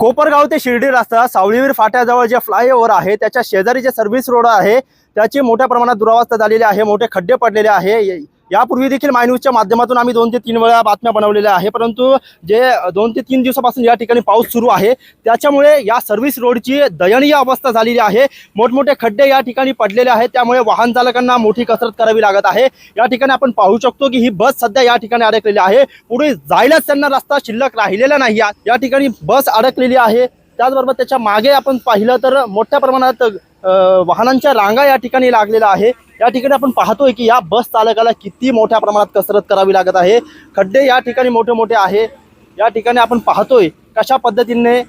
कोपरगाव ते शिर्डी रस्ता सावळीवीर फाट्याजवळ जे फ्लायओव्हर आहे त्याच्या शेजारी जे सर्व्हिस रोड आहे त्याची मोठ्या प्रमाणात दुरावस्था झालेली आहे मोठे खड्डे पडलेले आहे. यापूर्वी देखील मायन्यूजच्या माध्यमातून आम्ही दोन ते तीन वेळा बातम्या बनवलेल्या आहे. परंतु जे दोन ते तीन दिवसापासून या ठिकाणी पाऊस सुरू आहे त्याच्यामुळे या सर्व्हिस रोडची दयनीय अवस्था झालेली आहे. मोठमोठे खड्डे या ठिकाणी पडलेले आहेत. त्यामुळे वाहन चालकांना मोठी कसरत करावी लागत आहे. या ठिकाणी आपण पाहू शकतो की ही बस सध्या या ठिकाणी अडकलेली आहे. पुढे जायलाच त्यांना रस्ता शिल्लक राहिलेला नाही. या- या ठिकाणी बस अडकलेली आहे. त्याचबरोबर त्याच्यामागे आपण पाहिलं तर मोठ्या प्रमाणात वाहनांच्या रांगा या ठिकाणी लागलेल्या आहे. या ठिकाणी आपण पाहतोय की या बस चालकाला किती मोठ्या प्रमाणात कसरत करावी लागत आहे. खड्डे या ठिकाणी मोठे मोठे आहे. या ठिकाणी आपण पाहतोय कशा पद्धतीने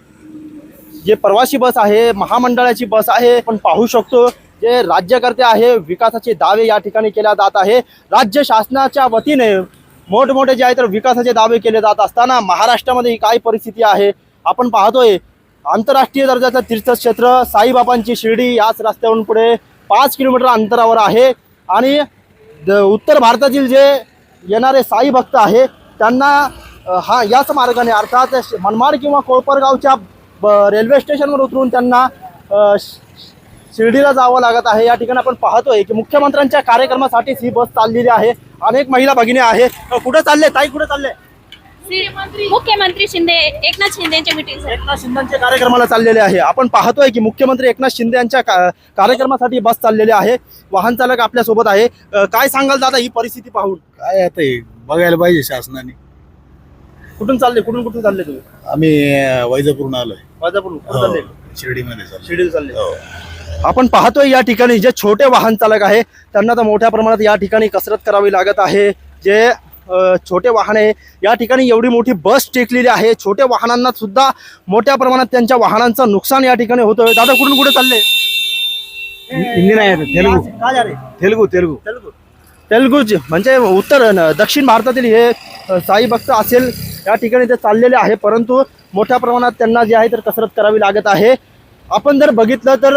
जे प्रवासी बस आहे महामंडळाची बस आहे आपण पाहू शकतो. जे राज्यकर्ते आहे विकासाचे दावे या ठिकाणी केल्या जात आहे. राज्य शासनाच्या वतीने मोठमोठे जे आहे तर विकासाचे दावे केले जात असताना महाराष्ट्रामध्ये ही काय परिस्थिती आहे? आपण पाहतोय आंतरराष्ट्रीय दर्जाचं तीर्थक्षेत्र साईबाबांची शिर्डी याच रस्त्यावरून पुढे पाच किलोमीटर अंतरावर आहे. आणि द- उत्तर भारतातील जे येणारे साई भक्त आहे त्यांना हा याच मार्गाने अर्थात मनमाड किंवा कोळपरगावच्या ब- रेल्वे स्टेशनवर उतरून त्यांना शिर्डीला जावं लागत आहे. या ठिकाणी आपण पाहतोय की मुख्यमंत्र्यांच्या कार्यक्रमासाठीच ही बस चाललेली आहे. अनेक महिला भगिनी आहे कुठं कुठे चालले? ताई कुठं चालले? मुख्यमंत्री शिंदे एकनाथ शिंदेच्या मीटिंग एकनाथ शिंदेच्या कार्यक्रमाला चाललेले आहे. आपण पाहतोय की मुख्यमंत्री एकनाथ शिंदे यांच्या का- कार्यक्रमासाठी बस चाललेली आहे. वाहन चालक आपल्यासोबत आहे काय सांगाल दादा ही परिस्थिती पाहून? काय आता हे बघायला पाहिजे शासनाने. कुठून चालले? कुठून कुठून चालले तुम्ही? आम्ही अं, वैजापूरहून आलोय. वाजापूर कुठं चालले? शिर्डीमध्ये चाललो शिर्डीला चालले. हो. आपण पाहतोय या ठिकाणी जे छोटे वाहन चालक आहे त्यांना तर मोठ्या प्रमाणात या ठिकाणी कसरत करावी लागत आहे. जे छोटे वाहन या ठिकाणी एवढी मोठी बस टेकलेली आहे. छोट्या वाहनांना सुद्धा मोठ्या प्रमाणात त्यांच्या वाहनांचं नुकसान या ठिकाणी होतोय. दादा कुठून कुठे चालले? हिंदी नाही तेलुगू. तेलुगू तेलुगू. तेलुगू. तेलुगू म्हणजे उत्तर दक्षिण भारतातील हे साई भक्त असेल या ठिकाणी ते चाललेले आहे. परंतु मोठ्या प्रमाणात त्यांना जे आहे तर कसरत करावी लागत आहे. आपण जर बघितलं तर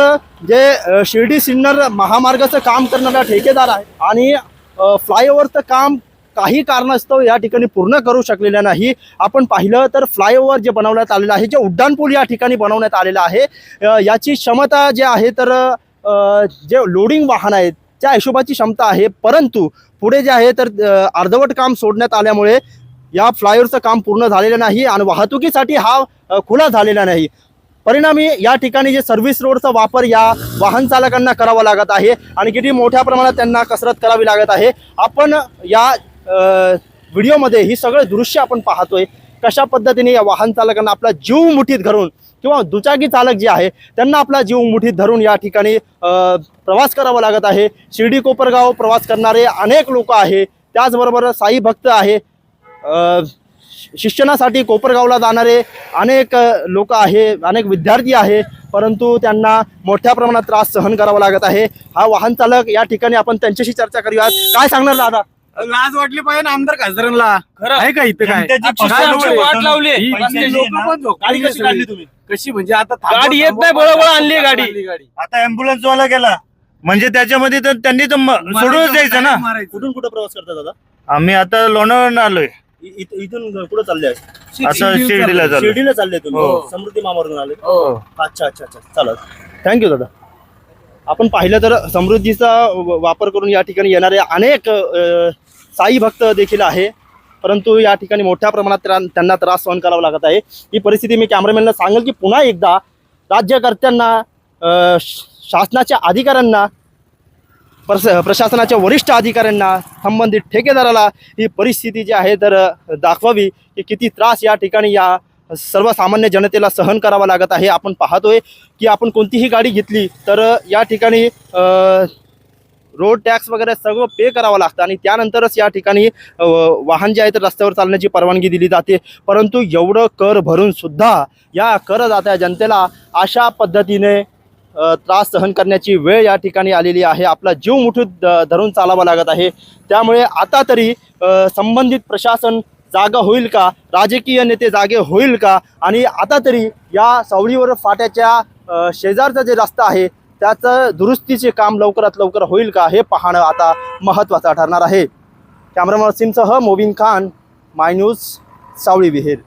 जे शिर्डी सिन्नर महामार्गाचं काम करणारा ठेकेदार आहे आणि फ्लायओव्हरचं काम काही कारणास्तव या ठिकाणी पूर्ण करू शकलेलं नाही. आपण पाहिलं तर फ्लायओव्हर जे बनवण्यात आलेलं आहे जे उड्डाणपूल या ठिकाणी बनवण्यात आलेलं आहे याची क्षमता जे आहे तर जे लोडिंग वाहन आहेत त्या हिशोबाची क्षमता आहे. परंतु पुढे जे आहे तर अर्धवट काम सोडण्यात आल्यामुळे या फ्लायओव्हरचं काम पूर्ण झालेलं नाही आणि वाहतुकीसाठी हा खुला झालेला नाही. परिणामी या ठिकाणी जे सर्व्हिस रोडचा वापर या वाहन चालकांना करावा लागत आहे आणि किती मोठ्या प्रमाणात त्यांना कसरत करावी लागत आहे आपण या व्हिडिओमध्ये ही सगळं दृश्य आपण पाहतोय. कशा पद्धतीने या वाहन चालकांना आपला जीव मुठीत धरून किंवा दुचाकी चालक जे आहे त्यांना आपला जीव मुठीत धरून या ठिकाणी प्रवास करावा लागत आहे. शिर्डी कोपरगाव प्रवास करणारे अनेक लोक आहे. त्याचबरोबर साई भक्त आहे. शिक्षणासाठी कोपरगावला जाणारे अनेक लोक आहे अनेक विद्यार्थी आहे. परंतु त्यांना मोठ्या प्रमाणात त्रास सहन करावा लागत आहे. हा वाहन चालक या ठिकाणी आपण त्यांच्याशी चर्चा करूयात. काय सांगणार दादा? लाज वाटली पाहिजे ना आमदार खासदारांना. आहे का इथं काय? लोकं- वाट लावली. लोकं. पण गाडी कशी काढली सगळी. तुम्ही? कशी? म्हणजे आता गाडी येत नाही, थांबवा- बरोबर आणली गाडी. आता अँब्युलन्स वाला गेला. म्हणजे त्याच्यामध्ये तर त्यांनी तर म- सोडूनच द्यायचं ना. मारायचं. कुठून कुठं प्रवास करता दादा? आम्ही आता लोणावळा आलोय. इ- इथ- इथून कुठं चालले आहे? असं शिर्डीला चालू शिर्डीला चालले तुम्ही? हो. समृद्धी मामावरून आले. हो. अच्छा अच्छा अच्छा. चालत थँक्यू दादा. आपण पाहिलं तर समृद्धीचा व- वापर करून या ठिकाणी येणारे अनेक अ, साई भक्त देखील आहे. परंतु या ठिकाणी मोठ्या प्रमाणात त्यांना त्रास सहन करावा लागत आहे. ही परिस्थिती मी कॅमेरामॅनला सांगेल की पुन्हा एकदा राज्यकर्त्यांना श- शासनाच्या अधिकाऱ्यांना प्रस प्रशासनाच्या वरिष्ठ अधिकाऱ्यांना संबंधित ठेकेदाराला ही परिस्थिती जी आहे तर दाखवावी की किती त्रास या ठिकाणी या सर्वसामान्य जनतेला सहन करावा लागत आहे. आपण पाहतोय की आपण कोणतीही गाडी घेतली तर या ठिकाणी रोड टॅक्स वगैरे सगळं पे करावं लागतं आणि त्यानंतरच या ठिकाणी वाहन जे आहे तर रस्त्यावर चालण्याची परवानगी दिली जाते. परंतु एवढं कर भरून सुद्धा या करदात्या जनतेला अशा पद्धतीने त्रास सहन करण्याची वेळ या ठिकाणी आलेली आहे. आपला जीव मुठीत धरून चालावा लागत आहे. त्यामुळे आता तरी संबंधित प्रशासन जागा होईल का? राजकीय नेते जागे होईल का? आणि आता तरी या सावळीवर फाट्याच्या शेजारचा जे रस्ता आहे त्याचं दुरुस्तीचे काम लवकरात लवकर होईल का हे पाहणं आता महत्त्वाचं ठरणार आहे. कॅमेरामन सिमसह मोबिन खान माय न्यूज सावळी विहीर.